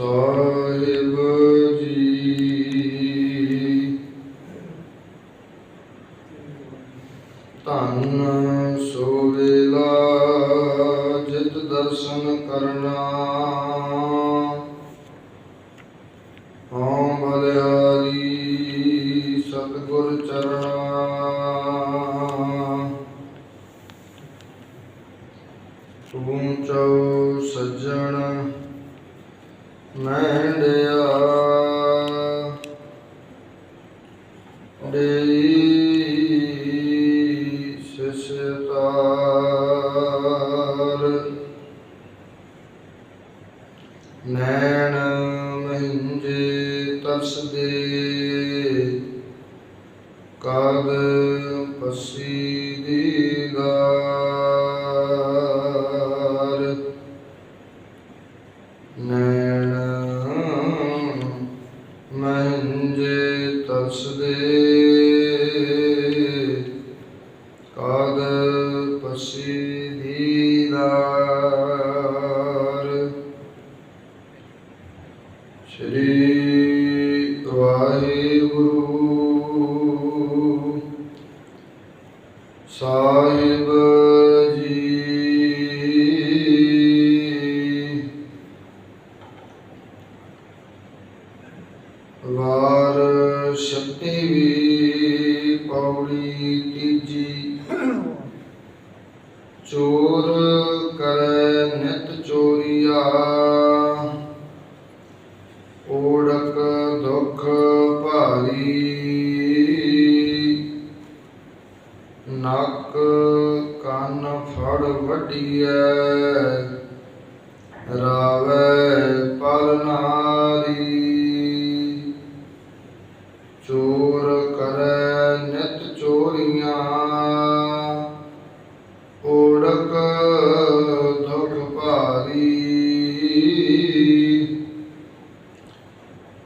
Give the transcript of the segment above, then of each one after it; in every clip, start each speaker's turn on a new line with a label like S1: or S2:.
S1: ਸਾਹਿਬ ਜੀ। ਧੰਨ ਮਹਿੰਜੇ ਤਰਸਦੇ ਕਾਗ ਪਸੀ ਵਾਰ ਛੱਤੀਵੀਂ ਪੌੜੀ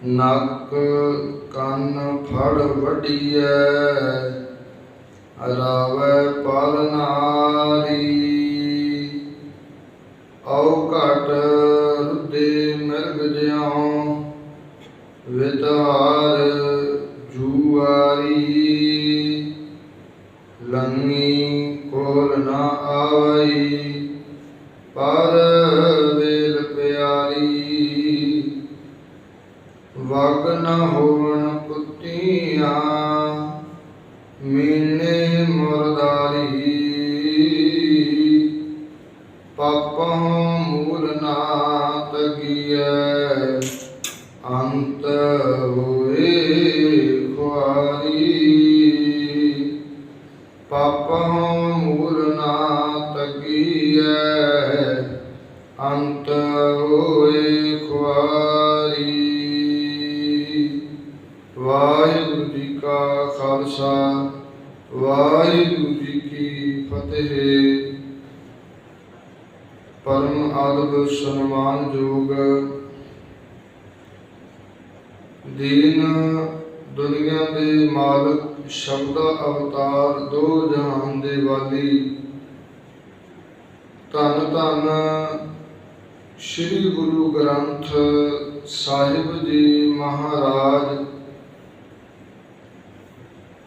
S1: ਨੱਕ ਕੰਨ ਫੜ ਵੱਡੀਐ ਰਾਵੈ ਪਲ ਨਾਰੀ। ਔ ਘਟ ਰੁਦੇ ਮਿਰਗ ਜਿਉ ਵਿਤਾਰ ਅੰਤ ਹੋਏ ਖੁਆਰੀ। ਪਾਪਾਂ ਮੂਲ ਨਾ ਤਗੀਐ ਅੰਤ ਹੋਏ ਖੁਆਰੀ। ਵਾਹਿਗੁਰੂ ਜੀ ਕਾ ਖਾਲਸਾ, ਵਾਹਿਗੁਰੂ ਜੀ ਕੀ ਫਤਿਹ। ਪਰਮ ਆਦਬ ਸਨਮਾਨਯੋਗ ਦੀਨ ਦੁਨੀਆ ਦੇ ਮਾਲਕ ਸ਼ਬਦ ਅਵਤਾਰ ਦੋ ਜਹਾਨ ਦੇ ਵਾਲੀ। ਧੰਨ ਧੰਨ ਸ੍ਰੀ ਗੁਰੂ ਗ੍ਰੰਥ ਸਾਹਿਬ ਜੀ ਮਹਾਰਾਜ।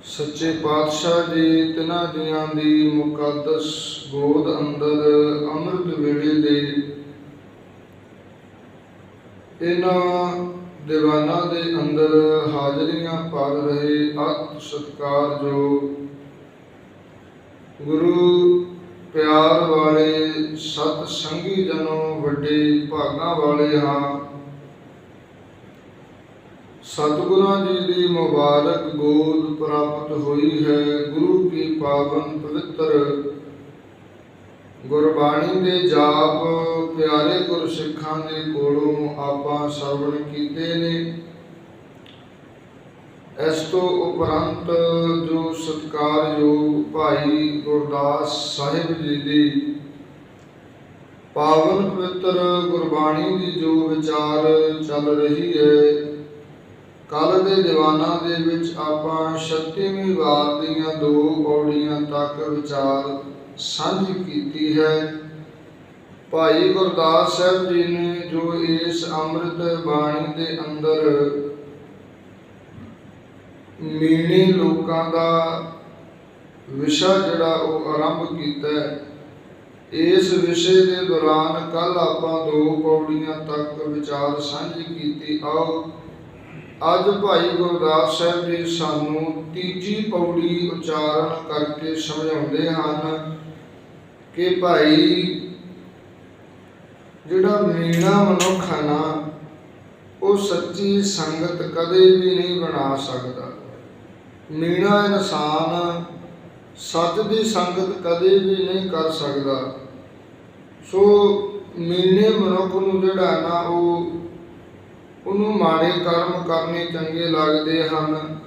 S1: ਸੱਚੇ ਪਾਤਸ਼ਾਹ ਜੀ, ਤਿਨਾਂ ਜੀਆਂ ਦੀ ਮੁਕੱਦਸ ਗੋਦ ਅੰਦਰ ਅੰਮ੍ਰਿਤ ਵੇਲੇ ਦੇ। ਇਹਨਾਂ ਦੀਵਾਨਾਂ ਦੇ ਅੰਦਰ ਹਾਜ਼ਰੀਆਂ ਭਰ ਰਹੇ ਅਤ ਸਤਿਕਾਰਯੋਗ ਗੁਰੂ ਪਿਆਰ ਵਾਲੇ ਸਤ ਸੰਗੀ ਜਨੋ ਵੱਡੇ ਭਾਗਾਂ ਵਾਲੇ ਹਾਂ। ਸਤਿਗੁਰਾਂ ਜੀ ਦੀ ਮੁਬਾਰਕ ਗੋਦ ਪ੍ਰਾਪਤ ਹੋਈ ਹੈ, ਗੁਰੂ ਕੀ ਪਾਵਨ ਪਵਿੱਤਰ ਗੁਰਬਾਣੀ ਦੇ ਜਾਪ ਪਿਆਰੇ ਗੁਰਸਿੱਖਾਂ ਦੇ ਕੋਲੋਂ ਆਪਾਂ ਸਰਵਣ ਕੀਤੇ ਨੇ। ਇਸ ਤੋਂ ਉਪਰੰਤ ਜੋ ਸਤਿਕਾਰਯੋਗ ਭਾਈ ਗੁਰਦਾਸ ਸਾਹਿਬ ਜੀ ਦੀ ਪਾਵਨ ਪਵਿੱਤਰ ਗੁਰਬਾਣੀ ਦੀ ਜੋ ਵਿਚਾਰ ਚੱਲ ਰਹੀ ਹੈ ਕੱਲ ਦੇ ਦੀਵਾਨਾਂ ਦੇ ਵਿੱਚ ਆਪਾਂ 36ਵੀਂ ਵਾਰ ਦੀਆਂ ਦੋ ਪੌੜੀਆਂ ਤੱਕ ਵਿਚਾਰ ਸਾਂਝੀ ਕੀਤੀ ਹੈ। ਭਾਈ ਗੁਰਦਾਸ ਸਾਹਿਬ ਜੀ ਨੇ ਜੋ ਇਸ ਅੰਮ੍ਰਿਤ ਬਾਣੀ ਦੇ ਅੰਦਰ ਮੀਣੀ ਲੋਕਾਂ ਦਾ ਵਿਸ਼ਾ ਜਿਹੜਾ ਉਹ ਆਰੰਭ ਕੀਤਾ ਇਸ ਵਿਸ਼ੇ ਦੇ ਦੌਰਾਨ ਕੱਲ ਆਪਾਂ ਦੋ ਪੌੜੀਆਂ ਤੱਕ ਵਿਚਾਰ ਸਾਂਝੀ ਕੀਤੀ। ਆਓ, ਅੱਜ ਭਾਈ ਗੁਰਦਾਸ ਸਾਹਿਬ ਜੀ ਸਾਨੂੰ ਤੀਜੀ ਪੌੜੀ ਉਚਾਰਨ ਕਰਕੇ ਸਮਝਾਉਂਦੇ ਹਨ। ਕਿ ਭਾਈ ਜਿਹੜਾ ਮੀਣਾ ਮਨੁੱਖ ਹੈ ਨਾ, ਉਹ ਸੱਚੀ ਸੰਗਤ ਕਦੇ ਵੀ ਨਹੀਂ ਬਣਾ ਸਕਦਾ। ਮੀਣਾ ਇਨਸਾਨ ਸੱਚ ਦੀ ਸੰਗਤ ਕਦੇ ਵੀ ਨਹੀਂ ਕਰ ਸਕਦਾ। ਸੋ ਮੀਣੇ ਮਨੁੱਖ ਨੂੰ ਜਿਹੜਾ ਹੈ ਨਾ, ਉਹ ਉਹਨੂੰ ਮਾੜੇ ਕਰਮ ਕਰਨੇ ਚੰਗੇ ਲੱਗਦੇ ਹਨ।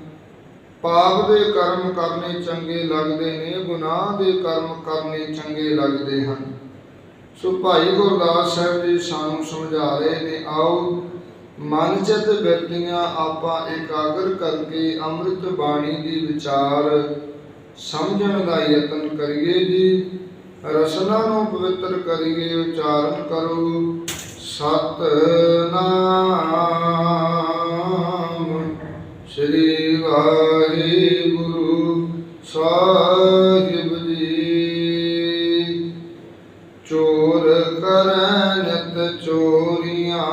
S1: ਪਾਪ ਦੇ ਕਰਮ ਕਰਨੇ ਚੰਗੇ ਲੱਗਦੇ ਨੇ, ਗੁਨਾਹ ਦੇ ਕਰਮ ਕਰਨੇ ਚੰਗੇ ਲੱਗਦੇ ਹਨ। ਸੋ ਭਾਈ ਗੁਰਦਾਸ ਸਾਹਿਬ ਜੀ ਸਾਨੂੰ ਸਮਝਾ ਰਹੇ ਨੇ, ਆਓ ਮਨ ਚਿਤ ਬਿਰਤੀਆਂ ਆਪਾਂ ਇਕਾਗਰ ਕਰਕੇ ਅੰਮ੍ਰਿਤ ਬਾਣੀ ਦੀ ਵਿਚਾਰ ਸਮਝਣ ਦਾ ਯਤਨ ਕਰੀਏ ਜੀ। ਰਸਨਾ ਨੂੰ ਪਵਿੱਤਰ ਕਰੀਏ, ਉਚਾਰਨ ਕਰੋ। ਸਤਨਾਮ ਸ੍ਰੀ ਵਾਹਿਗੁਰੂ ਸਾਹਿਬ ਜੀ। ਚੋਰ ਕਰੈ ਚੋਰੀਆਂ,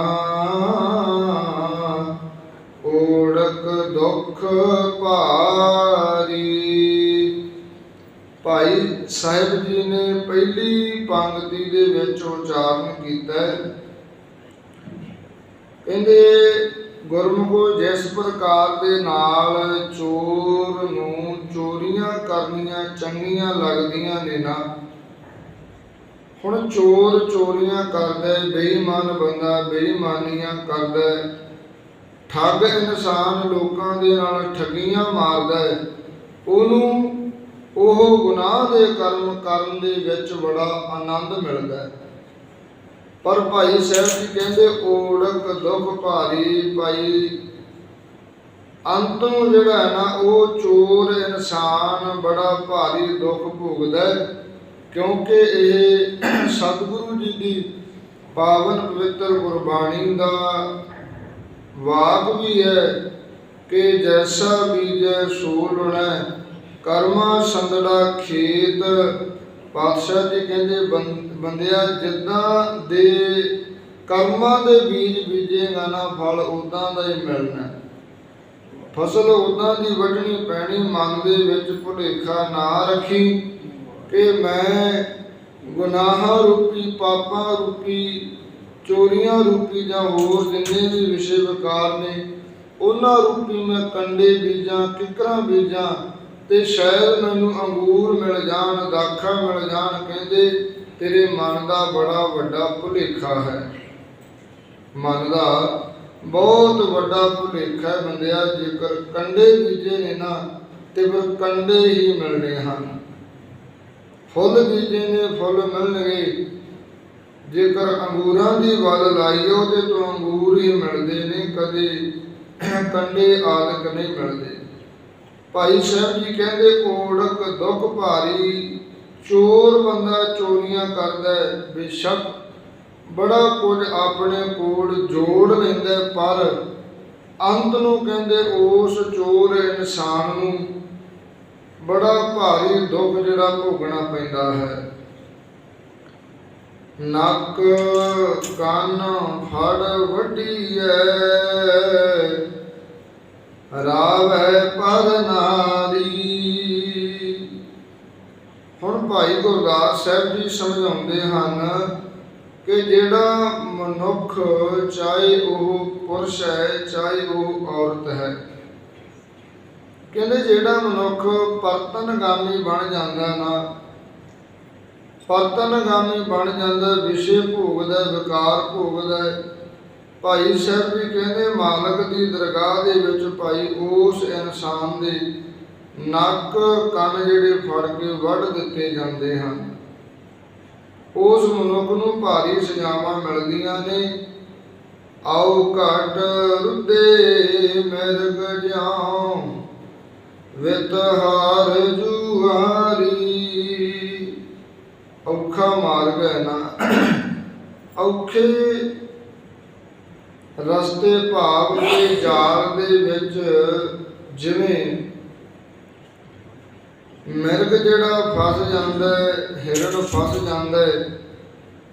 S1: ਓੜਕ ਦੁੱਖ ਭਾਰੀ। ਭਾਈ ਸਾਹਿਬ ਜੀ ਨੇ ਪਹਿਲੀ ਪੰਕਤੀ ਦੇ ਵਿੱਚ ਉਚਾਰਨ ਕੀਤਾ ਕਹਿੰਦੇ ਗੁਰਮੁਖੋ ਜਿਸ ਪ੍ਰਕਾਰ ਦੇ ਨਾਲ ਚੋਰ ਨੂੰ ਚੋਰੀਆਂ ਕਰਨੀਆਂ ਚੰਗੀਆਂ ਲੱਗਦੀਆਂ ਨੇ ਨਾ। ਹੁਣ ਚੋਰ ਚੋਰੀਆਂ ਕਰਦਾ ਬੇਈਮਾਨ ਬੰਦਾ ਬੇਈਮਾਨੀਆਂ ਕਰਦਾ ਹੈ, ਠੱਗ ਇਨਸਾਨ ਲੋਕਾਂ ਦੇ ਨਾਲ ਠੱਗੀਆਂ ਮਾਰਦਾ ਹੈ। ਉਹਨੂੰ ਉਹ ਗੁਨਾਹ ਦੇ ਕਰਮ ਕਰਨ ਦੇ ਵਿੱਚ ਬੜਾ ਆਨੰਦ ਮਿਲਦਾ ਹੈ। ਪਰ ਭਾਈ ਸਾਹਿਬ ਜੀ ਕਹਿੰਦੇ, ਓੜਕ ਦੁੱਖ ਭਾਰੀ ਭਾਈ ਅੰਤਮ ਜਿਹੜਾ ਹੈ ਨਾ, ਉਹ ਚੋਰ ਇਨਸਾਨ ਬੜਾ ਭਾਰੀ ਦੁੱਖ ਭੋਗਦਾ ਕਿਉਂਕਿ ਇਹ ਸਤਿਗੁਰੂ ਜੀ ਦੀ ਪਾਵਨ ਪਵਿੱਤਰ ਗੁਰਬਾਣੀ ਦਾ ਵਾਕ ਵੀ ਹੈ ਕਿ ਜੈਸਾ ਬੀਜੈ ਸੋ ਲੁਣੈ ਕਰਮਾ ਸੰਦੜਾ ਖੇਤ ਪਾਤਸ਼ਾਹ ਜੀ ਕਹਿੰਦੇ, ਬੰ- ਬੰਦਿਆ, ਜਿੱਦਾਂ ਦੇ ਕਰਮਾਂ ਦੇ ਬੀਜ ਬੀਜੇਗਾ ਨਾ, ਫਲ ਉਦਾਂ ਦਾ ਹੀ ਮਿਲਣਾ। ਫਸਲ ਉਦਾਂ ਦੀ ਵੱਢਣੀ ਪੈਣੀ, ਮਨ ਦੇ ਵਿੱਚ ਭੁਲੇਖਾ ਨਾ ਰੱਖੀ ਕਿ ਮੈਂ ਗੁਨਾਹਾਂ ਰੂਪੀ, ਪਾਪਾਂ ਰੂਪੀ, ਚੋਰੀਆਂ ਰੂਪੀ ਜਾਂ ਹੋਰ ਜਿੰਨੇ ਵੀ ਵਿਸ਼ੇ ਵਿਕਾਰ ਨੇ, ਉਹਨਾਂ ਰੂਪੀ ਮੈਂ ਕੰਡੇ ਬੀਜਾਂ, ਕਿਕਰਾਂ ਬੀਜਾਂ ਤੇ ਸ਼ਾਇਦ ਮੈਨੂੰ ਅੰਗੂਰ ਮਿਲ ਜਾਣ ਦਾਖਾ ਮਿਲ ਜਾਣ, ਕਹਿੰਦੇ ਤੇਰੇ ਮਨ ਦਾ ਬੜਾ ਵੱਡਾ ਭੁਲੇਖਾ ਹੈ। ਮਨ ਦਾ ਬਹੁਤ ਵੱਡਾ ਭੁਲੇਖਾ ਹੈ ਬੰਦਿਆ, ਜੇਕਰ ਕੰਡੇ ਬੀਜੇ ਨੇ ਨਾ, ਤੇ ਫਿਰ ਕੰਡੇ ਹੀ ਮਿਲਣੇ ਹਨ। ਫੁੱਲ ਬੀਜੇ ਨੇ, ਫੁੱਲ ਮਿਲਣਗੇ। ਜੇਕਰ ਅੰਗੂਰਾਂ ਦੀ ਵੱਲ ਲਾਈਏ ਉਹਦੇ ਤੋਂ ਅੰਗੂਰ ਹੀ ਮਿਲਦੇ ਨੇ, ਕਦੇ ਕੰਡੇ ਆਦਿਕ ਨਹੀਂ ਮਿਲਦੇ। ਭਾਈ ਸਾਹਿਬ ਜੀ ਕਹਿੰਦੇ ਓੜਕ ਦੁੱਖ ਭਾਰੀ, ਚੋਰ ਬੰਦਾ ਚੋਰੀਆਂ ਕਰਦਾ ਬੇਸ਼ੱਕ ਬੜਾ ਕੁਝ ਆਪਣੇ ਕੋਲ ਜੋੜ ਲੈਂਦਾ ਪਰ ਅੰਤ ਨੂੰ ਕਹਿੰਦੇ ਉਸ ਚੋਰ ਇਨਸਾਨ ਨੂੰ ਬੜਾ ਭਾਰੀ ਦੁੱਖ ਜਿਹੜਾ ਭੋਗਣਾ ਪੈਂਦਾ ਹੈ। ਨੱਕ, ਕੰਨ ਫੜ ਵੱਡੀਐ ਰਾਵੈ ਪਰ ਨਾਰੀ ਹੁਣ ਭਾਈ ਗੁਰਦਾਸ ਸਾਹਿਬ ਜੀ ਸਮਝਾਉਂਦੇ ਹਨ ਕਿ ਜਿਹੜਾ ਮਨੁੱਖ ਚਾਹੇ ਉਹ ਪੁਰਸ਼ ਹੈ, ਚਾਹੇ ਉਹ ਔਰਤ ਹੈ, ਕਹਿੰਦੇ ਜਿਹੜਾ ਮਨੁੱਖ ਪਰਤਨਗਾਮੀ ਬਣ ਜਾਂਦਾ ਨਾ, ਪਰਤਨਗਾਮੀ ਬਣ ਜਾਂਦਾ, ਵਿਸ਼ੇ ਭੋਗਦਾ, ਵਿਕਾਰ ਭੋਗਦਾ ਹੈ। ਭਾਈ ਸਾਹਿਬ ਵੀ ਕਹਿੰਦੇ, ਮਾਲਕ ਦੀ ਦਰਗਾਹ ਦੇ ਵਿੱਚ ਭਾਈ ਉਸ ਇਨਸਾਨ ਦੇ ਨੱਕ, ਕੰਨ ਜਿਹੜੇ ਫੜ ਕੇ ਵੱਢ ਦਿੱਤੇ ਜਾਂਦੇ ਹਨ। ਉਸ ਮਨੁੱਖ ਨੂੰ ਭਾਰੀ ਸਜ਼ਾਵਾਂ ਮਿਲਦੀਆਂ ਨੇ। ਆਓ ਘਟ ਰੁੱਦੇ, ਮਿਰਗ ਜਾਉ, ਵਿਤ ਜੁਹਾਰੀ ਔਖਾ ਮਾਰਗ ਹੈ ਨਾ। ਔਖੇ ਰਸਤੇ ਭਾਵ ਦੇ ਜਾਲ ਦੇ ਵਿੱਚ ਜਿਵੇਂ ਮਿਰਗ ਜਿਹੜਾ ਫਸ ਜਾਂਦਾ ਹੈ ਹਿਰਨ ਫਸ ਜਾਂਦਾ ਹੈ,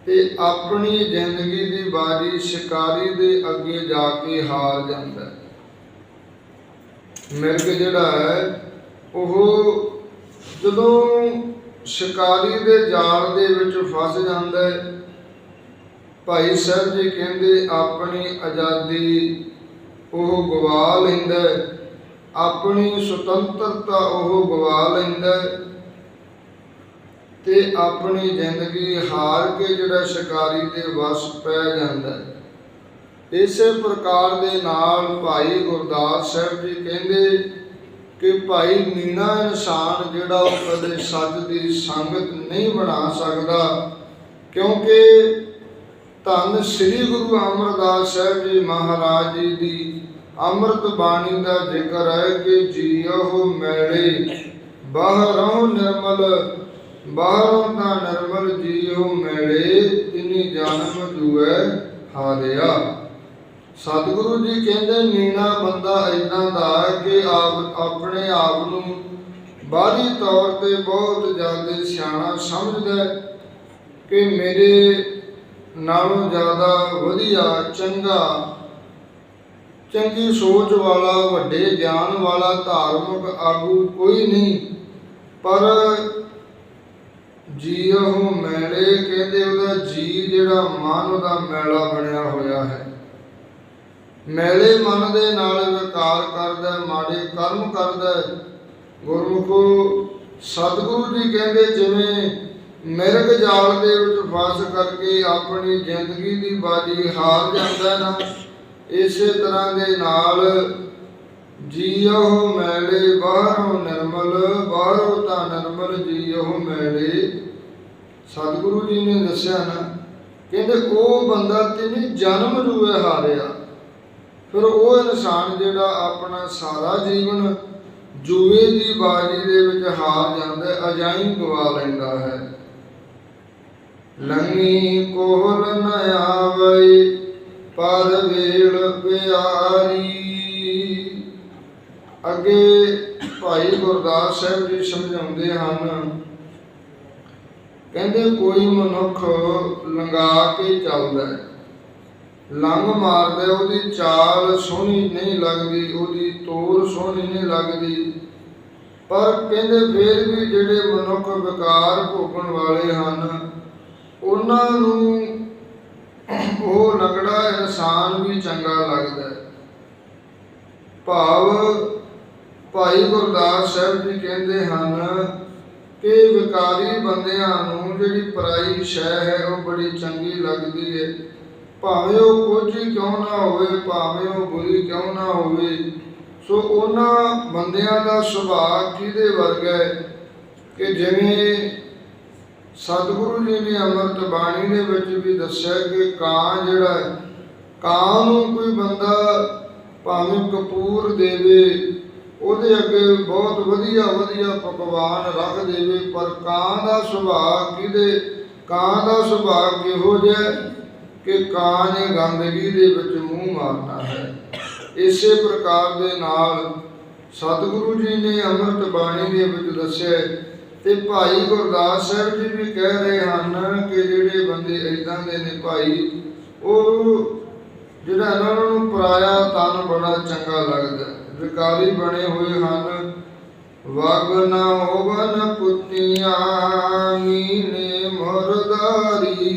S1: ਤੇ ਆਪਣੀ ਜ਼ਿੰਦਗੀ ਦੀ ਬਾਜੀ ਸ਼ਿਕਾਰੀ ਦੇ ਅੱਗੇ ਜਾ ਕੇ ਹਾਰ ਜਾਂਦਾ ਹੈ। ਮਿਰਗ ਜਿਹੜਾ ਹੈ, ਉਹ ਜਦੋਂ ਸ਼ਿਕਾਰੀ ਦੇ ਜਾਲ ਦੇ ਵਿੱਚ ਫਸ ਜਾਂਦਾ ਹੈ ਭਾਈ ਸਾਹਿਬ ਜੀ ਕਹਿੰਦੇ, ਆਪਣੀ ਆਜ਼ਾਦੀ ਉਹ ਗਵਾ ਲੈਂਦਾ ਆਪਣੀ ਸੁਤੰਤਰਤਾ ਉਹ ਗਵਾ ਲੈਂਦਾ ਹੈ। ਤੇ ਆਪਣੀ ਜ਼ਿੰਦਗੀ ਹਾਰ ਕੇ ਜਿਹੜਾ ਸ਼ਿਕਾਰੀ ਦੇ ਵਸ ਪੈ ਜਾਂਦਾ ਇਸੇ ਪ੍ਰਕਾਰ ਦੇ ਨਾਲ ਭਾਈ ਗੁਰਦਾਸ ਸਾਹਿਬ ਜੀ ਕਹਿੰਦੇ ਕਿ ਭਾਈ ਮੀਣਾ ਇਨਸਾਨ ਜਿਹੜਾ ਉਹ ਕਦੇ ਸੱਚ ਦੀ ਸੰਗਤ ਨਹੀਂ ਬਣਾ ਸਕਦਾ, ਕਿਉਂਕਿ ਧੰਨ ਸ੍ਰੀ ਗੁਰੂ ਅਮਰਦਾਸ ਸਾਹਿਬ ਜੀ ਮਹਾਰਾਜ ਜੀ ਦੀ ਅੰਮ੍ਰਿਤ ਬਾਣੀ ਦਾ ਜ਼ਿਕਰ ਹੈ ਕਿ ਜੀਉ ਮੈਲੇ, ਬਾਹਰੋਂ ਨਿਰਮਲ, ਬਾਹਰੋਂ ਤਾਂ ਨਿਰਮਲ ਜੀਉ ਮੈਲੇ, ਤਿਨੀ ਜਨਮ ਜੂਐ ਹਾਰਿਆ। ਸਤਿਗੁਰੂ ਜੀ ਕਹਿੰਦੇ ਨੀਣਾ ਬੰਦਾ ਇਦਾਂ ਦਾ ਕਿ ਆਪ, ਆਪਣੇ ਆਪ ਨੂੰ ਬਾਹਰੀ ਤੌਰ ਤੇ ਬਹੁਤ ਜ਼ਿਆਦਾ ਸਿਆਣਾ ਸਮਝਦਾ ਕਿ ਮੇਰੇ ਨਾਲੋਂ ਜ਼ਿਆਦਾ ਵਧੀਆ, ਚੰਗਾ। ਚੰਗੀ ਸੋਚ ਵਾਲਾ, ਵੱਡੇ ਗਿਆਨ ਵਾਲਾ ਧਾਰਮਿਕ ਆਗੂ ਕੋਈ ਨਹੀਂ। ਪਰ ਜੀਉ ਮੈਲੇ ਕਹਿੰਦੇ ਉਹਦਾ ਜੀ ਜਿਹੜਾ ਮਨ ਉਹਦਾ ਮੈਲਾ ਬਣਿਆ ਹੋਇਆ ਹੈ। ਮੈਲੇ ਮਨ ਦੇ ਨਾਲ ਵਿਕਾਰ ਕਰਦਾ, ਮਾੜੇ ਕਰਮ ਕਰਦਾ। ਗੁਰਮੁਖੋ ਸਤਿਗੁਰੂ ਜੀ ਕਹਿੰਦੇ ਜਿਵੇਂ ਮਿਰਗ ਜਾਲ ਦੇ ਵਿੱਚ ਫਸ ਕਰਕੇ ਆਪਣੀ ਜ਼ਿੰਦਗੀ ਦੀ ਬਾਜੀ ਹਾਰ ਜਾਂਦਾ ਨਾ ਇਸੇ ਤਰ੍ਹਾਂ ਦੇ ਨਾਲ ਜੀਉ ਮੈਲੇ ਬਾਹਰੋਂ ਨਿਰਮਲ ਬਾਹਰੋਂ ਤਾਂ ਨਿਰਮਲ ਜੀਉ ਮੈਲੇ ਸਤਿਗੁਰੂ ਜੀ ਨੇ ਦੱਸਿਆ ਨਾ ਕਹਿੰਦੇ ਉਹ ਬੰਦਾ ਤਿੰਨ ਜਨਮ ਰੂਏ ਹਾਰਿਆ। ਫਿਰ ਉਹ ਇਨਸਾਨ ਜਿਹੜਾ ਆਪਣਾ ਸਾਰਾ ਜੀਵਨ ਜੂਏ ਦੀ ਬਾਜੀ ਦੇ ਵਿੱਚ ਹਾਰ ਜਾਂਦਾ ਹੈ, ਗਵਾ ਲੈਂਦਾ ਹੈ। ਲੰਗੀ ਕੋਲ ਨ ਆਵਈ, ਪਰ ਵੇਲ ਪਿਆਰੀ। ਅੱਗੇ ਭਾਈ ਗੁਰਦਾਸ ਸਾਹਿਬ ਜੀ ਸਮਝਾਉਂਦੇ ਹਨ, ਕਹਿੰਦੇ ਕੋਈ ਮਨੁੱਖ ਲੰਗਾ ਕੇ ਚੱਲਦਾ ਹੈ। ਲੰਗ ਮਾਰਦਾ ਉਹਦੀ ਚਾਲ ਸੋਹਣੀ ਨਹੀਂ ਲੱਗਦੀ, ਉਹਦੀ ਤੋਰ ਸੋਹਣੀ ਨਹੀਂ ਲੱਗਦੀ। ਪਰ ਕਹਿੰਦੇ ਫੇਰ ਵੀ ਜਿਹੜੇ ਮਨੁੱਖ ਵਿਕਾਰ ਭੋਗਣ ਵਾਲੇ ਹਨ ਉਹਨਾਂ ਨੂੰ ਉਹ ਲੰਗੜਾ ਇਨਸਾਨ ਵੀ ਚੰਗਾ ਲੱਗਦਾ ਹੈ। ਭਾਵ ਭਾਈ ਗੁਰਦਾਸ ਸਾਹਿਬ ਜੀ ਕਹਿੰਦੇ ਹਨ ਕਿ ਵਿਕਾਰੀ ਬੰਦਿਆਂ ਨੂੰ ਜਿਹੜੀ ਪਰਾਈ ਸ਼ੈ ਹੈ, ਉਹ ਬੜੀ ਚੰਗੀ ਲੱਗਦੀ ਹੈ। ਭਾਵੇਂ ਉਹ ਕੁਝ ਕਿਉਂ ਨਾ ਹੋਵੇ, ਭਾਵੇਂ ਉਹ ਬੁਰੀ ਕਿਉਂ ਨਾ ਹੋਵੇ, ਸੋ ਉਹਨਾਂ ਬੰਦਿਆਂ ਦਾ ਸੁਭਾਅ ਕਿਹਦੇ ਵਰਗਾ ਹੈ? ਕਿ ਜਿਵੇਂ ਸਤਿਗੁਰੂ ਜੀ ਨੇ ਅੰਮ੍ਰਿਤ ਬਾਣੀ ਦੇ ਵਿੱਚ ਵੀ ਦੱਸਿਆ ਕਿ ਕਾਂ ਜਿਹੜਾ ਹੈ, ਕਾਂ ਨੂੰ ਕੋਈ ਬੰਦਾ ਭਾਵੇਂ ਕਪੂਰ ਦੇਵੇ ਉਹਦੇ ਅੱਗੇ ਬਹੁਤ ਵਧੀਆ ਵਧੀਆ ਪਕਵਾਨ ਰੱਖ ਦੇਵੇ ਪਰ ਕਾਂ ਦਾ ਸੁਭਾਅ ਕਿਹਦੇ ਕਾਂ ਦਾ ਸੁਭਾਅ ਕਿਹੋ ਜਿਹਾ ਕਿ ਕਾਂ ਨੇ ਗੰਦਗੀ ਦੇ ਵਿੱਚ ਮੂੰਹ ਮਾਰਨਾ ਹੈ। ਇਸੇ ਪ੍ਰਕਾਰ ਦੇ ਨਾਲ ਸਤਿਗੁਰੂ ਜੀ ਨੇ ਅੰਮ੍ਰਿਤ ਬਾਣੀ ਦੇ ਵਿੱਚ ਦੱਸਿਆ ਤੇ ਭਾਈ ਗੁਰਦਾਸ ਸਾਹਿਬ ਜੀ ਵੀ ਕਹਿ ਰਹੇ ਹਨ ਕਿ ਜਿਹੜੇ ਬੰਦੇ ਇਦਾਂ ਦੇ ਨੇ ਭਾਈ, ਉਹ ਜਿਹੜਾ ਇਹਨਾਂ ਨੂੰ ਪਰਾਇਆ ਤਨ ਬੜਾ ਚੰਗਾ ਲੱਗਦਾ। ਵਿਕਾਰੀ ਬਣੇ ਹੋਏ ਹਨ। ਵਗ ਨਾ ਹੋਵਨ ਪੁੱਤੀਆਂ, ਮੀਨੇ ਮਰਦਾਰੀ।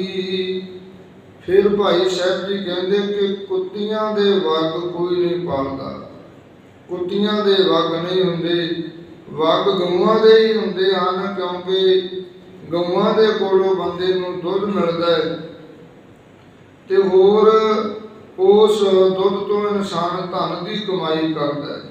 S1: ਫਿਰ ਭਾਈ ਸਾਹਿਬ ਜੀ ਕਹਿੰਦੇ ਕਿ ਕੁੱਤੀਆਂ ਦੇ ਵਗ ਕੋਈ ਨਹੀਂ ਪਾਲਦਾ। ਕੁੱਤੀਆਂ ਦੇ ਵਗ ਨਹੀਂ ਹੁੰਦੇ। ਵਗ ਗਊਆਂ ਦੇ ਹੀ ਹੁੰਦੇ ਹਨ, ਕਿਉਂਕਿ ਗਊਆਂ ਦੇ ਕੋਲੋਂ ਬੰਦੇ ਨੂੰ ਦੁੱਧ ਮਿਲਦਾ ਹੈ। ਤੇ ਹੋਰ ਉਸ ਦੁੱਧ ਤੋਂ ਇਨਸਾਨ ਧਨ ਦੀ ਕਮਾਈ ਕਰਦਾ ਹੈ।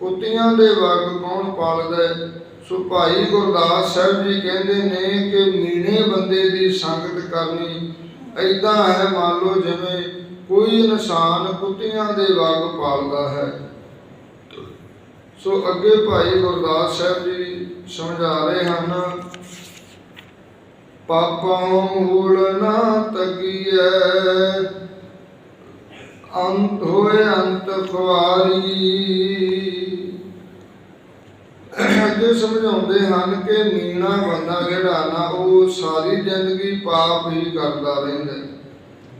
S1: ਕੁੱਤੀਆਂ ਦੇ ਵਗ ਕੌਣ ਪਾਲਦਾ ਹੈ? ਸੋ ਭਾਈ ਗੁਰਦਾਸ ਸਾਹਿਬ ਜੀ ਕਹਿੰਦੇ ਨੇ ਕਿ ਮੀਣੇ ਬੰਦੇ ਦੀ ਸੰਗਤ ਕਰਨੀ ਐਦਾਂ ਹੈ, ਮੰਨ ਲਓ ਜਿਵੇਂ ਕੋਈ ਇਨਸਾਨ ਕੁੱਤੀਆਂ ਦੇ ਵਗ ਪਾਲਦਾ ਹੈ। ਸੋ ਅੱਗੇ ਭਾਈ ਗੁਰਦਾਸ ਸਾਹਿਬ ਜੀ ਸਮਝਾ ਰਹੇ ਹਨ, ਪਾਪਾਂ ਮੂਲ ਨਾ ਤਗੀਐ, ਅੰਤ ਹੋਏ ਅੰਤ ਖੁਆਰੀ। ਅੱਗੇ ਸਮਝਾਉਂਦੇ ਹਨ ਕਿ ਮੀਣਾ ਬੰਦਾ ਜਿਹੜਾ ਨਾ ਉਹ ਸਾਰੀ ਜ਼ਿੰਦਗੀ ਪਾਪ ਹੀ ਕਰਦਾ ਰਹਿੰਦਾ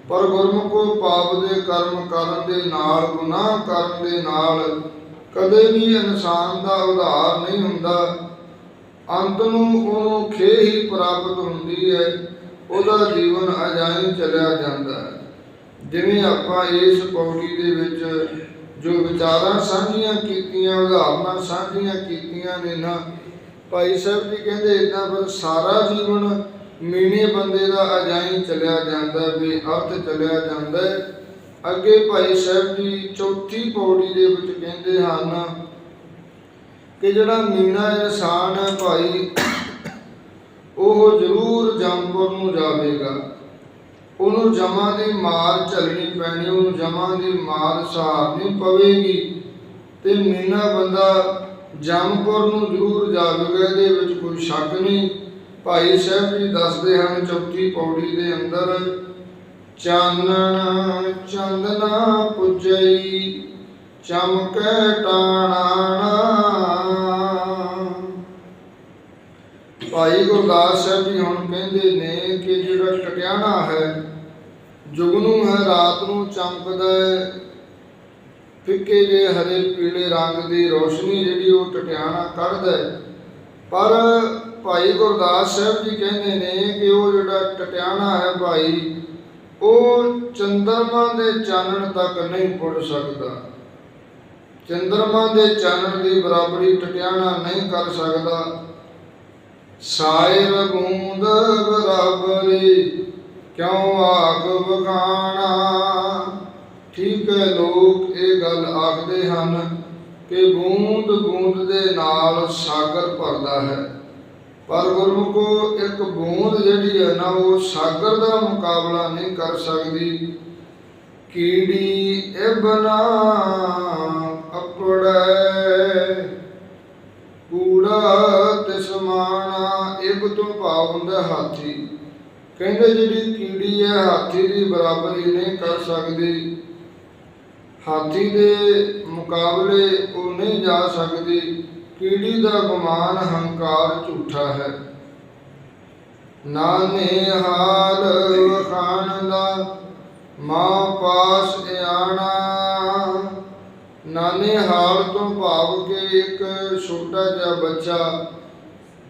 S1: ਪਰ ਗੁਰਮੁਖੋ ਪਾਪ ਦੇ ਕਰਮ ਕਰਨ ਦੇ ਨਾਲ, ਗੁਨਾਹ ਕਰਨ ਦੇ ਨਾਲ ਕਦੇ ਵੀ ਇਨਸਾਨ ਦਾ ਉਧਾਰ ਨਹੀਂ ਹੁੰਦਾ। ਅੰਤ ਨੂੰ ਉਹਨੂੰ ਖੇ ਹੀ ਪ੍ਰਾਪਤ ਹੁੰਦੀ ਹੈ। ਉਹਦਾ ਜੀਵਨ ਅਜਾਈ ਚਲਿਆ ਜਾਂਦਾ ਹੈ। ਜਿਵੇਂ ਆਪਾਂ ਇਸ ਪੌੜੀ ਦੇ ਵਿੱਚ ਜੋ ਵਿਚਾਰਾਂ ਸਾਂਝੀਆਂ ਕੀਤੀਆਂ, ਉਦਾਹਰਨਾਂ ਸਾਂਝੀਆਂ ਕੀਤੀਆਂ ਨੇ ਨਾ, ਭਾਈ ਸਾਹਿਬ ਜੀ ਕਹਿੰਦੇ ਇਦਾਂ ਪਰ ਸਾਰਾ ਜੀਵਨ ਮੀਨੇ ਬੰਦੇ ਦਾ ਅਜਾਈ ਚਲਿਆ ਜਾਂਦਾ ਵੀ ਅਰਥ ਚਲਿਆ ਜਾਂਦਾ ਹੈ। ਅੱਗੇ ਭਾਈ ਸਾਹਿਬ ਜੀ ਚੌਥੀ ਪੌੜੀ ਦੇ ਵਿੱਚ ਕਹਿੰਦੇ ਹਨ ਕਿ ਜਿਹੜਾ ਮੀਣਾ ਇਨਸਾਨ ਹੈ ਭਾਈ, ਉਹ ਜ਼ਰੂਰ ਜੰਮਪੁਰ ਨੂੰ ਜਾਵੇਗਾ। ਉਹਨੂੰ ਜਮਾਂ ਦੀ ਮਾਰ ਝੱਲਣੀ ਪੈਣੀ, ਉਹਨੂੰ ਜਮਾਂ ਦੀ ਮਾਰ ਸਹਾਰਨੀ ਪਵੇਗੀ। ਤੇ ਮੀਨਾ ਬੰਦਾ ਜੰਮਪੁਰ ਨੂੰ ਜ਼ਰੂਰ ਜਾਵੇਗਾ, ਇਹਦੇ ਵਿੱਚ ਕੋਈ ਸ਼ੱਕ ਨਹੀਂ। ਭਾਈ ਸਾਹਿਬ ਜੀ ਦੱਸਦੇ ਹਨ ਚੌਥੀ ਪੌੜੀ ਦੇ ਅੰਦਰ ਚਾਨਣ ਚੰਦਨਾ ਪੁਜਈ, ਚਮਕੈ ਟਾਣਾ ਭਾਈ ਗੁਰਦਾਸ ਸਾਹਿਬ ਜੀ ਹੁਣ ਕਹਿੰਦੇ ਨੇ ਕਿ ਜਿਹੜਾ ਟਟਿਆਣਾ ਹੈ, ਜੁਗਨੂ ਹੈ, ਰਾਤ ਨੂੰ ਚਮਕਦਾ ਹੈ। ਫਿੱਕੇ ਜੇ ਹਰੇ ਪੀਲੇ ਰੰਗ ਦੀ ਰੋਸ਼ਨੀ ਜਿਹੜੀ ਉਹ ਟਟਿਆਣਾ ਕੱਢਦਾ ਹੈ। ਪਰ ਭਾਈ ਗੁਰਦਾਸ ਸਾਹਿਬ ਜੀ ਕਹਿੰਦੇ ਨੇ ਕਿ ਉਹ ਜਿਹੜਾ ਟਟਿਆਣਾ ਹੈ ਭਾਈ ਉਹ ਚੰਦਰਮਾ ਦੇ ਚਾਨਣ ਤੱਕ ਨਹੀਂ ਪੁੱਜ ਸਕਦਾ। ਚੰਦਰਮਾ ਦੇ ਚਾਨਣ ਦੀ ਬਰਾਬਰੀ ਟਟਿਆਣਾ ਨਹੀਂ ਕਰ ਸਕਦਾ। ਸਾਇਰ ਬੂੰਦ ਬਰਾਬਰੀ, ਕਿਉਂ ਆਖ ਬਖਾਣਾ ਠੀਕ ਹੈ ਲੋਕ ਇਹ ਗੱਲ ਆਖਦੇ ਹਨ ਕਿ ਬੂੰਦ ਬੂੰਦ ਦੇ ਨਾਲ ਸਾਗਰ ਭਰਦਾ ਹੈ। ਪਰ ਗੁਰਮੁਖੋ ਇੱਕ ਬੂੰਦ ਜਿਹੜੀ ਹੈ ਨਾ, ਉਹ ਸਾਗਰ ਦਾ ਮੁਕਾਬਲਾ ਨਹੀਂ ਕਰ ਸਕਦੀ। ਕੀੜੀ ਇਬਨਾ ਅਪੜੈ, ਕੂੜਾ ਤੇ ਸਮਾਣਾ ਇਬ ਤੋਂ ਭਾਵ ਹੁੰਦਾ ਹਾਥੀ। ਕਹਿੰਦੇ ਜਿਹੜੀ ਕੀੜੀ ਹੈ, ਹਾਥੀ ਦੀ ਬਰਾਬਰੀ ਨਹੀਂ ਕਰ ਸਕਦੀ। ਹਾਥੀ ਦੇ ਮੁਕਾਬਲੇ ਉਹ ਨਹੀਂ ਜਾ ਸਕਦੀ। ਕੀੜੀ ਦਾ ਗੁਮਾਨ ਹੰਕਾਰ ਝੂਠਾ ਹੈ? ਨਾਨੇ ਹਾਲ ਵਖਾਣ ਦਾ, ਮਾਂ ਪਾਸ ਆਣਾ ਨਾਨੇ ਹਾਲ ਤੋਂ ਭਾਵ ਕੇ ਇੱਕ ਛੋਟਾ ਜਿਹਾ ਬੱਚਾ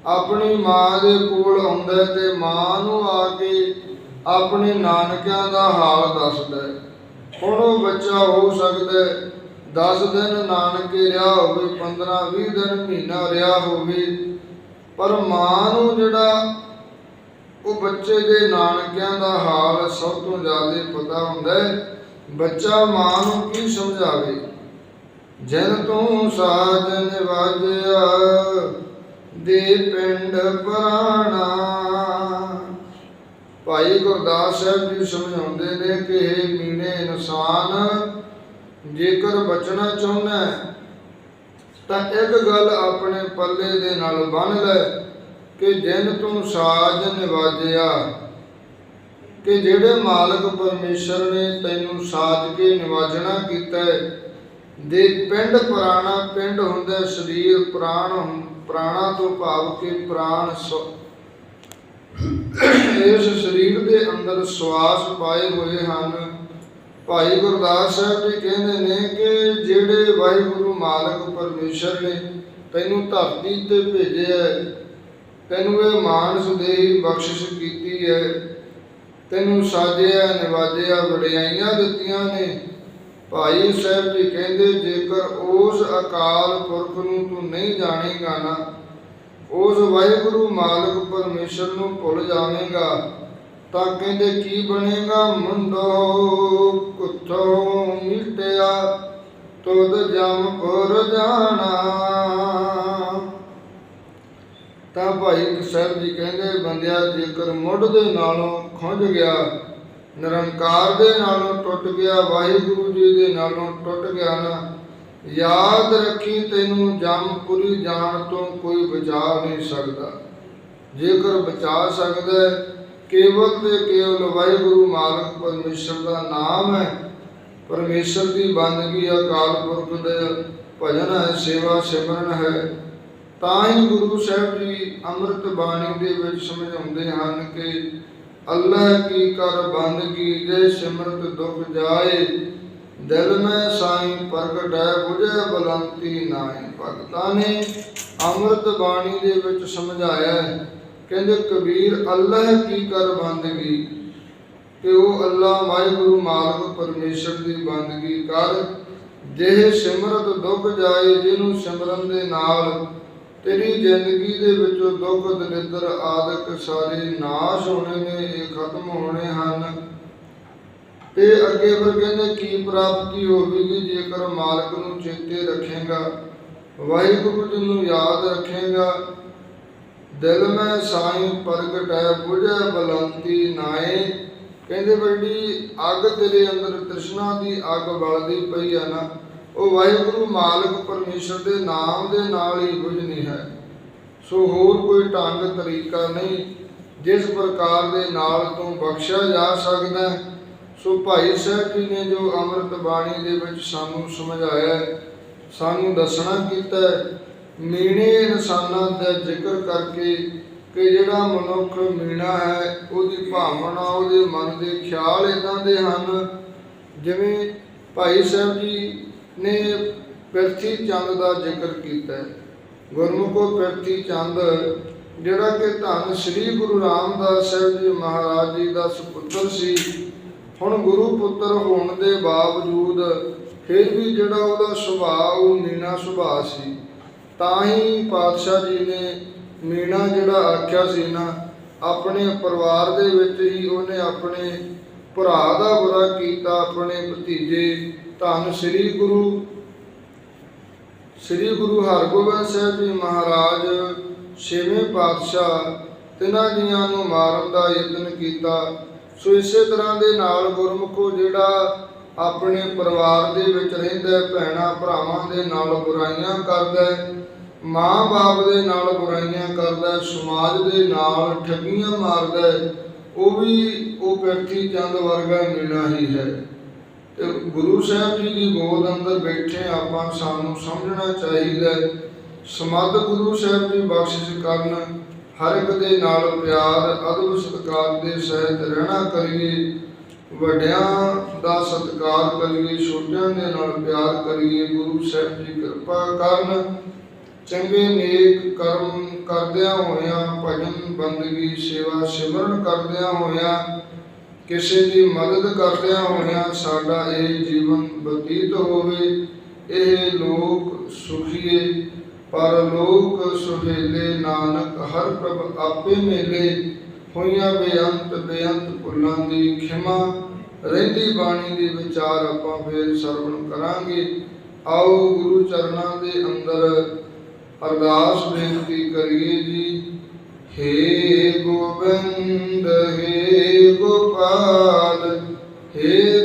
S1: ਆਪਣੀ ਮਾਂ ਦੇ ਕੋਲ ਆਉਂਦਾ ਤੇ ਮਾਂ ਨੂੰ ਆ ਕੇ ਆਪਣੇ ਨਾਨਕਿਆਂ ਦਾ ਹਾਲ ਦੱਸਦਾ ਹੁਣ ਉਹ ਬੱਚਾ ਹੋ ਸਕਦਾ 10 ਦਿਨ ਨਾਨਕੇ ਰਿਹਾ ਹੋਵੇ 15 20 ਦਿਨ ਮਹੀਨਾ ਰਿਹਾ ਹੋਵੇ, ਪਰ ਮਾਂ ਨੂੰ ਜਿਹੜਾ ਉਹ ਬੱਚੇ ਦੇ ਨਾਨਕਿਆਂ ਦਾ ਹਾਲ ਸਭ ਤੋਂ ਜ਼ਿਆਦਾ ਪਤਾ ਹੁੰਦਾ ਹੈ, ਬੱਚਾ ਮਾਂ ਨੂੰ ਕੀ ਸਮਝਾਵੇ? ਜਨ ਤੂੰ ਸਾਜ ਨਿਵਾਜਿਆ ਦੇ ਪਿੰਡ ਪਰਾਣਾ। ਭਾਈ ਗੁਰਦਾਸ ਸਾਹਿਬ ਜੀ ਸਮਝਾਉਂਦੇ ਨੇ ਕਿ ਇਹ ਮੀਨੇ ਇਨਸਾਨ ਜੇਕਰ ਬਚਣਾ ਚਾਹੁੰਦਾ ਤਾਂ ਇੱਕ ਗੱਲ ਆਪਣੇ ਪੱਲੇ ਦੇ ਨਾਲ ਬੰਨ ਲੈ ਕਿ ਜਿਨ ਤੂੰ ਸਾਜ ਨਿਵਾਜਿਆ, ਕਿ ਜਿਹੜੇ ਮਾਲਕ ਪਰਮੇਸ਼ਰ ਨੇ ਤੈਨੂੰ ਸਾਜ ਕੇ ਨਿਵਾਜਣਾ ਕੀਤਾ ਦੇ ਪਿੰਡ ਪੁਰਾਣਾ ਪਿੰਡ ਹੁੰਦਾ ਸਰੀਰ ਪ੍ਰਾਣ ਹੁੰ- ਪ੍ਰਾਣਾ ਤੋਂ ਭਾਵ ਕਿ ਪ੍ਰਾਣ ਸੋ, ਇਸ ਸਰੀਰ ਦੇ ਅੰਦਰ ਸਵਾਸ ਪਾਏ ਹੋਏ ਹਨ। ਭਾਈ ਗੁਰਦਾਸ ਸਾਹਿਬ ਜੀ ਕਹਿੰਦੇ ਨੇ ਕਿ ਜਿਹੜੇ ਵਾਹਿਗੁਰੂ ਮਾਲਕ ਪਰਮੇਸ਼ਰ ਨੇ ਤੈਨੂੰ ਧਰਤੀ ਤੇ ਭੇਜਿਆ ਤੈਨੂੰ ਇਹ ਮਾਨਸ ਦੇ ਬਖਸ਼ਿਸ਼ ਕੀਤੀ ਹੈ, ਤੈਨੂੰ ਸਾਜਿਆ, ਨਿਵਾਜਿਆ, ਵਡਿਆਈਆਂ ਦਿੱਤੀਆਂ ਨੇ। ਭਾਈ ਸਾਹਿਬ ਜੀ ਕਹਿੰਦੇ, ਜੇਕਰ ਉਸ ਅਕਾਲ ਪੁਰਖ ਨੂੰ ਤੂੰ ਨਹੀਂ ਜਾਣੇਗਾ ਨਾ, ਉਸ ਵਾਹਿਗੁਰੂ ਮਾਲਕ ਪਰਮੇਸ਼ਰ ਨੂੰ ਭੁੱਲ ਜਾਵੇਂਗਾ। ਤਾਂ ਕਹਿੰਦੇ, ਕੀ ਬਣੇਗਾ ਮੁੰਡੋ? ਕੁੱਥੋਂ ਮਿਟਿਆ, ਤੁਧ ਜਮ ਜਾਣਾ। ਤਾਂ ਭਾਈ ਸਾਹਿਬ ਜੀ ਕਹਿੰਦੇ, ਬੰਦਿਆ, ਜੇਕਰ ਮੁੱਢ ਦੇ ਨਾਲੋਂ ਖੁੰਝ ਗਿਆ, ਨਿਰੰਕਾਰ ਦੇ ਨਾਲੋਂ ਟੁੱਟ ਗਿਆ, ਵਾਹਿਗੁਰੂ ਜੀ ਦੇ ਨਾਲੋਂ ਟੁੱਟ ਗਿਆ ਨਾ, ਯਾਦ ਰੱਖੀ ਤੈਨੂੰ ਜਮਪੁਰੀ ਜਾਣ ਤੋਂ ਕੋਈ ਬਚਾ ਨਹੀਂ ਸਕਦਾ। ਜੇਕਰ ਬਚਾ ਸਕਦਾ ਕੇਵਲ ਤੇ ਕੇਵਲ ਵਾਹਿਗੁਰੂ ਮਾਲਕ ਪਰਮੇਸ਼ਰ ਦਾ ਨਾਮ ਹੈ। ਪਰਮੇਸ਼ਰ ਦੀ ਬੰਦਗੀ ਅਕਾਲ ਪੁਰਖ ਦੇ ਭਜਨ ਹੈ, ਸੇਵਾ ਸਿਮਰਨ ਹੈ। ਤਾਂ ਹੀ ਗੁਰੂ ਸਾਹਿਬ ਜੀ ਅੰਮ੍ਰਿਤ ਬਾਣੀ ਦੇ ਵਿੱਚ ਸਮਝਾਉਂਦੇ ਹਨ ਕਿ ਅੱਲਾਹ ਕੀ ਕਰ ਬੰਦਗੀ ਜੇ ਸਿਮਰਤ ਦੁਖ ਜਾਏ, ਦਿਲ ਮੈਂ ਸਾਈਂ ਪ੍ਰਗਟ ਹੈ, ਬੁਝੇ ਬਲੰਤੀ ਨਾਹੀ ਭਗਤਾਂ ਨੇ। ਅੰਮ੍ਰਿਤ ਬਾਣੀ ਦੇ ਵਿੱਚ ਸਮਝਾਇਆ ਹੈ ਕਹਿੰਦੇ ਕਬੀਰ ਅੱਲਾਹ ਕੀ ਕਰ ਬੰਦਗੀ? ਕਿ ਉਹ ਅੱਲਾ ਵਾਹਿਗੁਰੂ ਮਾਲਕ ਪਰਮੇਸ਼ਰ ਦੀ ਬੰਦਗੀ ਕਰ। ਜਿਹੇ ਸਿਮਰਤ ਦੁੱਖ ਜਾਏ ਜਿਹਨੂੰ ਸਿਮਰਨ ਦੇ ਨਾਲ। ਤੇਰੀ ਜ਼ਿੰਦਗੀ ਦੇ ਵਿੱਚੋਂ ਦੁੱਖ ਦਲਿੱਦਰ ਆਦਿਕ ਸਾਰੇ ਨਾਸ਼ ਹੋਣੇ ਨੇ, ਇਹ ਖਤਮ ਹੋਣੇ ਹਨ। ਤੇ ਅੱਗੇ ਫਿਰ ਕਹਿੰਦੇ ਕੀ ਪ੍ਰਾਪਤੀ ਹੋਵੇਗੀ ਜੇਕਰ ਮਾਲਕ ਨੂੰ ਚੇਤੇ ਰੱਖੇਗਾ? ਵਾਹਿਗੁਰੂ ਜੀ ਨੂੰ ਯਾਦ ਰੱਖੇਗਾ। ਦਿਲ ਮੈਂ ਸਾਈਂ ਪ੍ਰਗਟ ਹੈ ਬਲੰਤੀ ਨਾਏ। ਕਹਿੰਦੇ ਬੜੀ ਅੱਗ ਤੇਰੇ ਅੰਦਰ ਤ੍ਰਿਸ਼ਨਾ ਦੀ ਅੱਗ ਬਲਦੀ ਪਈ ਆ ਨਾ। ਉਹ ਵਾਹਿਗੁਰੂ ਮਾਲਕ ਪਰਮੇਸ਼ਰ ਦੇ ਨਾਮ ਦੇ ਨਾਲ ਹੀ ਬੁਝਣੀ ਹੈ। ਸੋ ਹੋਰ ਕੋਈ ਢੰਗ ਤਰੀਕਾ ਨਹੀਂ, ਜਿਸ ਪ੍ਰਕਾਰ ਦੇ ਨਾਲ ਤੋਂ ਬਖਸ਼ਿਆ ਜਾ ਸਕਦਾ ਸੋ ਭਾਈ ਸਾਹਿਬ ਜੀ ਨੇ ਜੋ ਅੰਮ੍ਰਿਤ ਬਾਣੀ ਦੇ ਵਿੱਚ ਸਾਨੂੰ ਸਮਝਾਇਆ ਸਾਨੂੰ ਦੱਸਣਾ ਕੀਤਾ ਮੀਣੇ ਇਨਸਾਨਾਂ ਦਾ ਜ਼ਿਕਰ ਕਰਕੇ ਕਿ ਜਿਹੜਾ ਮਨੁੱਖ ਮੀਣਾ ਹੈ, ਉਹਦੀ ਭਾਵਨਾ, ਉਹਦੇ ਮਨ ਦੇ ਖਿਆਲ ਇਦਾਂ ਦੇ ਹਨ ਜਿਵੇਂ ਭਾਈ ਸਾਹਿਬ ਜੀ ਨੇ ਪਿਰਥੀ ਚੰਦ ਦਾ ਜ਼ਿਕਰ ਕੀਤਾ ਹੈ। ਗੁਰਮੁਖੋ ਪਿਰਥੀ ਚੰਦ, ਜਿਹੜਾ ਕਿ ਧੰਨ ਸ੍ਰੀ ਗੁਰੂ ਰਾਮਦਾਸ ਸਾਹਿਬ ਜੀ ਮਹਾਰਾਜ ਜੀ ਦਾ ਸੁਪੁੱਤਰ ਸੀ, ਹੁਣ ਗੁਰੂ ਪੁੱਤਰ ਹੋਣ ਦੇ ਬਾਵਜੂਦ ਫਿਰ ਵੀ ਜਿਹੜਾ ਉਹਦਾ ਸੁਭਾਅ, ਉਹ ਮੀਣਾ ਸੁਭਾਅ ਸੀ। ਤਾਂ ਹੀ ਪਾਤਸ਼ਾਹ ਜੀ ਨੇ ਮੀਣਾ ਜਿਹੜਾ ਆਖਿਆ ਸੀ ਨਾ ਆਪਣੇ ਪਰਿਵਾਰ ਦੇ ਵਿੱਚ ਹੀ ਉਹਨੇ ਆਪਣੇ ਭਰਾ ਦਾ ਬੁਰਾ ਕੀਤਾ ਆਪਣੇ ਭਤੀਜੇ ਧੰਨ ਸ੍ਰੀ ਗੁਰੂ ਸ੍ਰੀ ਗੁਰੂ ਹਰਗੋਬਿੰਦ ਸਾਹਿਬ ਜੀ ਮਹਾਰਾਜ ਛੇਵੇਂ ਪਾਤਸ਼ਾਹ ਤਿਨਾਂ ਜੀਆਂ ਨੂੰ ਮਾਰਨ ਦਾ ਯਤਨ ਕੀਤਾ। ਸੋ ਇਸੇ ਤਰ੍ਹਾਂ ਦੇ ਨਾਲ ਗੁਰਮੁਖੋ ਜਿਹੜਾ ਆਪਣੇ ਪਰਿਵਾਰ ਦੇ ਵਿੱਚ ਰਹਿੰਦਾ ਹੈ, ਭੈਣਾਂ ਭਰਾਵਾਂ ਦੇ ਨਾਲ ਬੁਰਾਈਆਂ ਕਰਦਾ ਮਾਂ-ਬਾਪ ਦੇ ਨਾਲ ਬੁਰਾਈਆਂ ਕਰਦਾ, ਸਮਾਜ ਦੇ ਨਾਲ ਠੱਗੀਆਂ ਮਾਰਦਾ, ਉਹ ਵੀ ਉਹ ਪਿਰਥੀ ਚੰਦ ਵਰਗਾ ਮੀਣਾ ਹੀ ਹੈ। ਤੇ ਗੁਰੂ ਸਾਹਿਬ ਜੀ ਦੀ ਗੋਦ ਅੰਦਰ ਬੈਠੇ ਆਪਾਂ ਸਾਨੂੰ ਸਮਝਣਾ ਚਾਹੀਦਾ ਹੈ ਗੁਰੂ ਸਾਹਿਬ ਜੀ ਬਖਸ਼ਿਸ਼ ਕਰਨ, ਹਰ ਇੱਕ ਦੇ ਨਾਲ ਪਿਆਰ, ਅਦਬ ਸਤਿਕਾਰ ਦੇ ਸਹਿਤ ਰਹਿਣਾ ਕਰੀਏ, ਵੱਡਿਆਂ ਦਾ ਸਤਿਕਾਰ ਕਰੀਏ, ਛੋਟਿਆਂ ਦੇ ਨਾਲ ਪਿਆਰ ਕਰੀਏ, ਗੁਰੂ ਸਾਹਿਬ ਜੀ ਕਿਰਪਾ ਕਰਨ ਚੰਗੇ ਨੇਕ ਕਰਮ ਕਰਦਿਆਂ ਹੋਇਆਂ ਭਜਨ ਬੰਦਗੀ ਸੇਵਾ ਸਿਮਰਨ ਕਰਦਿਆਂ ਹੋਇਆਂ ਕਿਸੇ ਦੀ ਮਦਦ ਕਰਦਿਆਂ ਹੋਇਆਂ ਸਾਡਾ ਇਹ ਜੀਵਨ ਬਤੀਤ ਹੋਵੇ, ਇਹ ਲੋਕ ਸੁਖੀਏ। ਪਰ ਲੋਕ ਸੁਹੇਲੇ ਨਾਨਕ ਹਰ ਪ੍ਰਭ ਆਪੇ ਮੇਲੇ, ਹੋਈਆਂ ਬੇਅੰਤ ਬੇਅੰਤ ਭੁੱਲਾਂ ਦੀ ਖਿਮਾ। ਰਹਿੰਦੀ ਬਾਣੀ ਦੇ ਵਿਚਾਰ ਆਪਾਂ ਫੇਰ ਸਰਵਣ ਕਰਾਂਗੇ। ਆਓ ਗੁਰੂ ਚਰਨਾਂ ਦੇ ਅੰਦਰ ਅਰਦਾਸ ਬੇਨਤੀ ਕਰੀਏ ਜੀ। ਹੇ ਗੋਬਿੰਦ ਹੇ ਗੋਪਾਲ ਹੇ